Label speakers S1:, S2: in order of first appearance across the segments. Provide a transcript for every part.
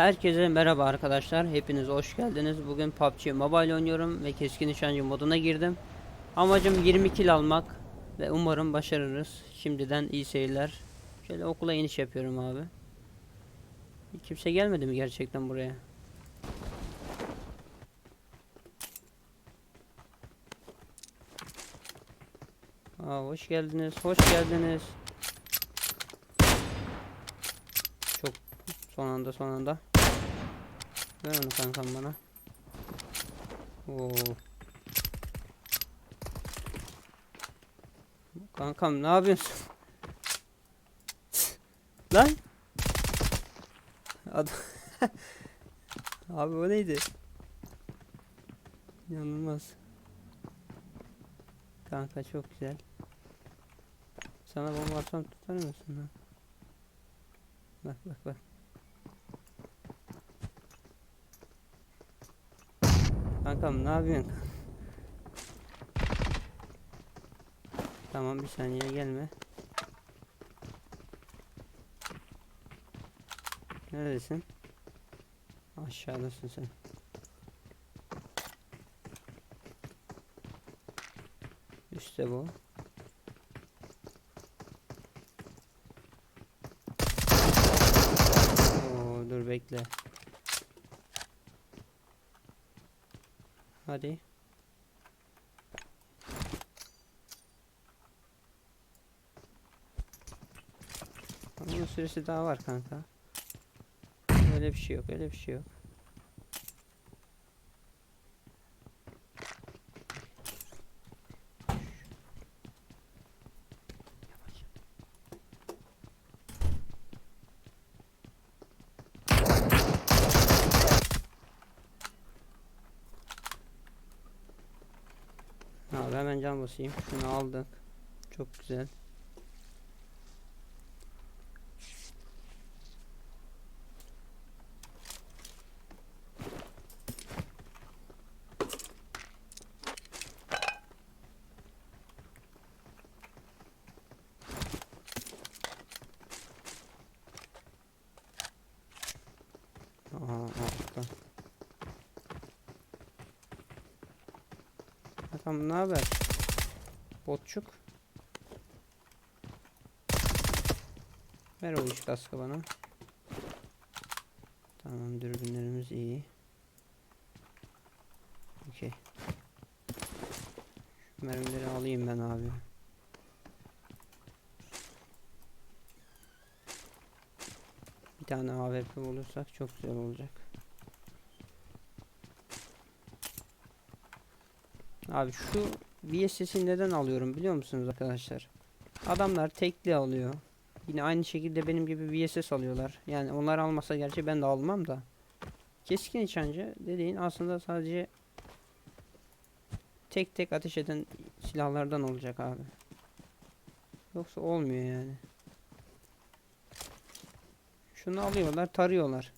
S1: Herkese merhaba arkadaşlar. Hepiniz hoş geldiniz. Bugün PUBG Mobile oynuyorum ve keskin nişancı moduna girdim. Amacım 20 kill almak ve umarım başarırız. Şimdiden iyi seyirler. Şöyle okula iniş yapıyorum abi. Kimse gelmedi mi gerçekten buraya? Aa, hoş geldiniz. Hoş geldiniz. Çok son anda son anda. Ver onu kankam bana. Oo. Kankam ne yapıyorsun? Lan. Adam. Abi o neydi? İnanılmaz. Kanka çok güzel. Sana bomba atsam tutar mısın lan? Bak bak bak. Kankam ne yapıyorsun? Tamam bir saniye gelme. Neredesin? Aşağıdasın sen. İşte bu. Oo, dur bekle. Hadi. Onun süresi daha var kanka. Öyle bir şey yok, öyle bir şey yok. Hemen can basayım. Şunu aldık. Çok güzel. Aha altta. Bakalım ne haber? Botçuk. Ver o üç kaskı bana. Tamam dürbünlerimiz iyi. Okey. Mermileri alayım ben abi. Bir tane AWP bulursak çok güzel olacak. Abi şu VSS'i neden alıyorum biliyor musunuz arkadaşlar? Adamlar tekli alıyor. Yine aynı şekilde benim gibi VSS alıyorlar. Yani onlar almasa gerçi ben de almam da. Keskin nişancı dediğin aslında sadece tek tek ateş eden silahlardan olacak abi. Yoksa olmuyor yani. Şunu alıyorlar, tarıyorlar.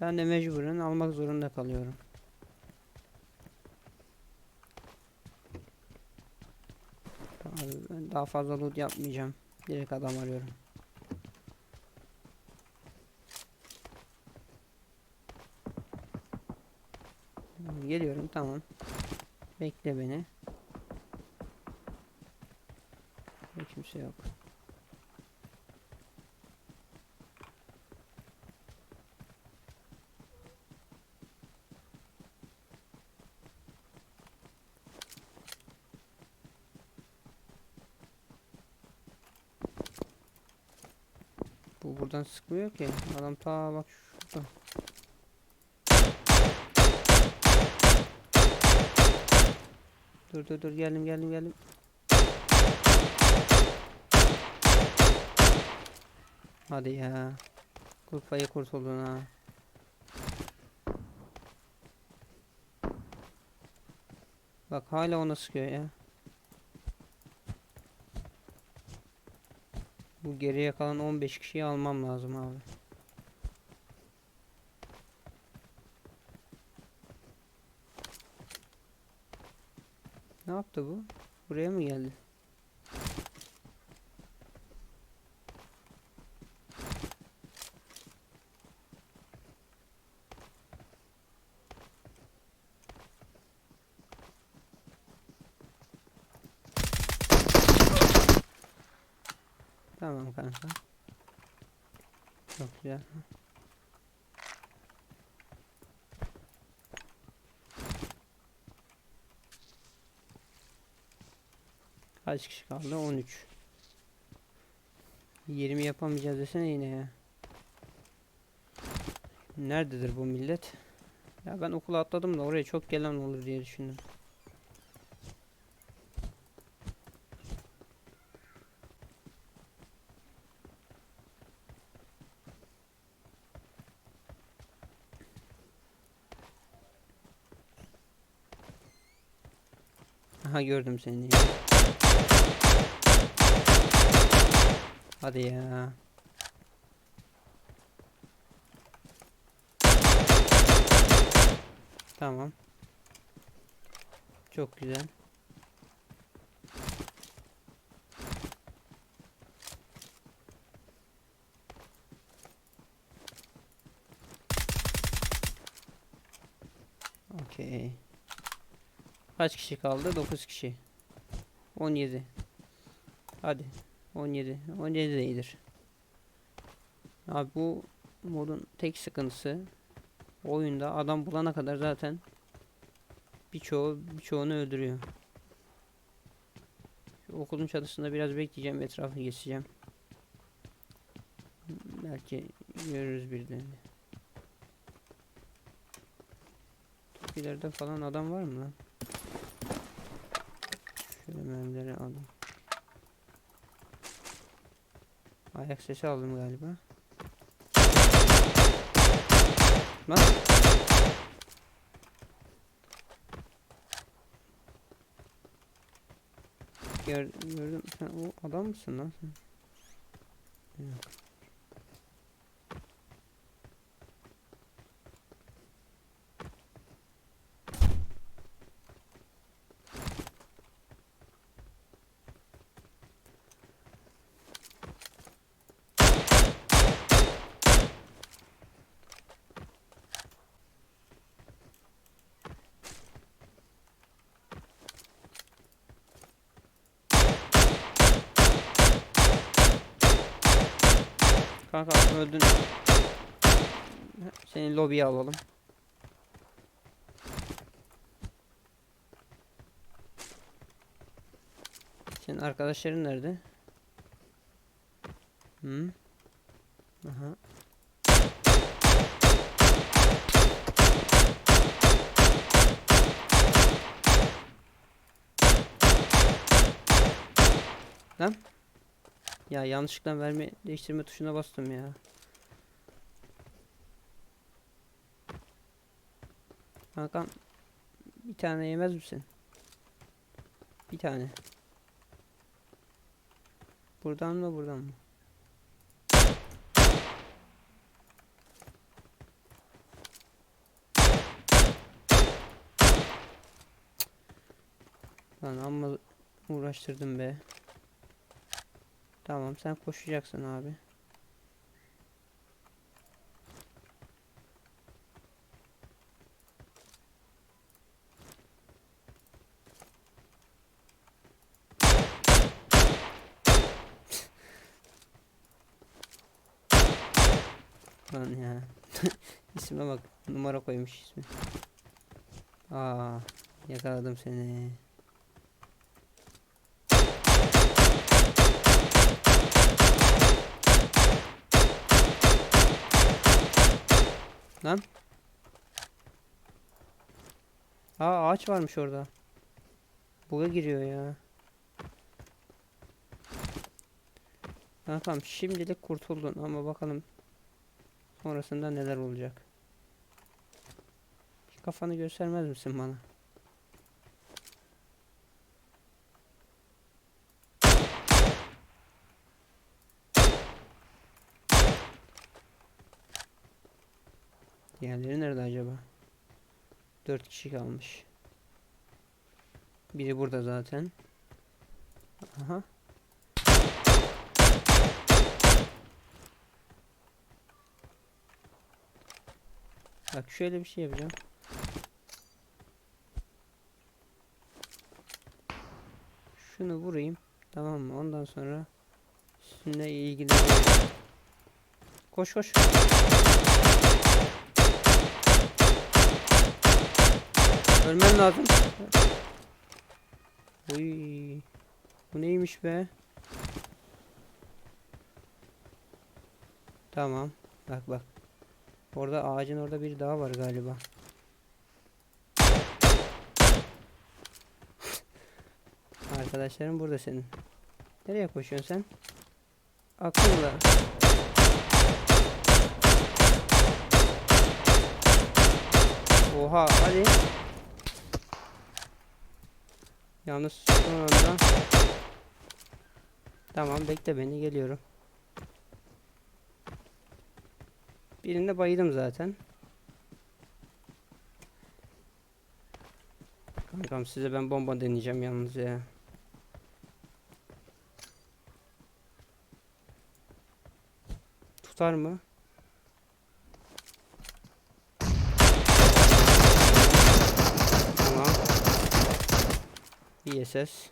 S1: Ben de mecburen almak zorunda kalıyorum. Abi ben daha fazla loot yapmayacağım. Direkt adam arıyorum. Geliyorum tamam. Bekle beni. Burada kimse yok. Bu buradan sıkmıyor ki. Adam ta bak şurada. Dur dur dur geldim geldim geldim. Hadi ya. Kul payı kurtuldun ha. Bak hala ona sıkıyor ya. Bu geriye kalan 15 kişiyi almam lazım abi. Ne yaptı bu? Buraya mı geldi? Tamam kanka. Çok güzel. Kaç kişi kaldı? 13. 20 yapamayacağız desene yine ya. Nerededir bu millet? Ya ben okula atladım da oraya çok gelen olur diye düşündüm. Aha gördüm seni. Hadi ya. Tamam. Çok güzel. Okey. Kaç kişi kaldı? 9 kişi. 17. Hadi. 17. 17 de iyidir. Abi bu modun tek sıkıntısı oyunda adam bulana kadar zaten birçoğu birçoğunu öldürüyor. Şu okulun çatısında biraz bekleyeceğim, etrafı geçeceğim. Belki görürüz. Çok ileride falan adam var mı lan? Mermileri alayım. Ayak sesi aldım galiba. Lan. Gör, gördüm. Sen o adam mısın lan sen? Yok. Kanka öldün. Seni lobiye alalım. Senin arkadaşların nerede? Hı? Aha. Lan. Ya yanlışlıkla verme değiştirme tuşuna bastım ya. Kankam bir tane yemez misin? Bir tane. Buradan mı buradan mı? Lan amma uğraştırdım be. Tamam sen koşacaksın abi. Lan ya. İsme bak. Numara koymuş ismi. Aa, yakaladım seni. Lan. Aa ağaç varmış orada. Buga giriyor ya. Kankam şimdilik kurtuldun ama bakalım sonrasında neler olacak. Kafanı göstermez misin bana? Diğerleri nerede acaba? Dört kişi kalmış. Biri burada zaten. Aha. Bak şöyle bir şey yapacağım. Şunu vurayım. Tamam mı? Ondan sonra sizinle ilgileniyorum. Koş koş. Ölmen lazım. Uy. Bu neymiş be? Tamam. Bak bak. Orada ağacın orada bir daha var galiba. Arkadaşların burada senin. Nereye koşuyorsun sen? Akıllı. Oha hadi. Yalnız son anda. Tamam bekle beni geliyorum. Birinde bayıldım zaten. Kankam size ben bomba deneyeceğim yalnız ya. Tutar mı? Tamam. VSS.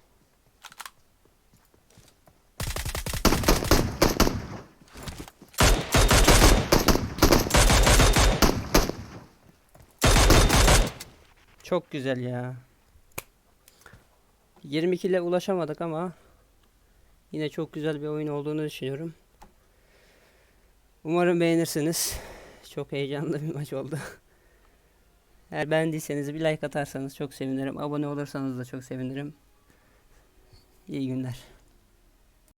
S1: Çok güzel ya. 22 ile ulaşamadık ama yine çok güzel bir oyun olduğunu düşünüyorum. Umarım beğenirsiniz. Çok heyecanlı bir maç oldu. Eğer beğendiyseniz bir like atarsanız çok sevinirim. Abone olursanız da çok sevinirim. İyi günler.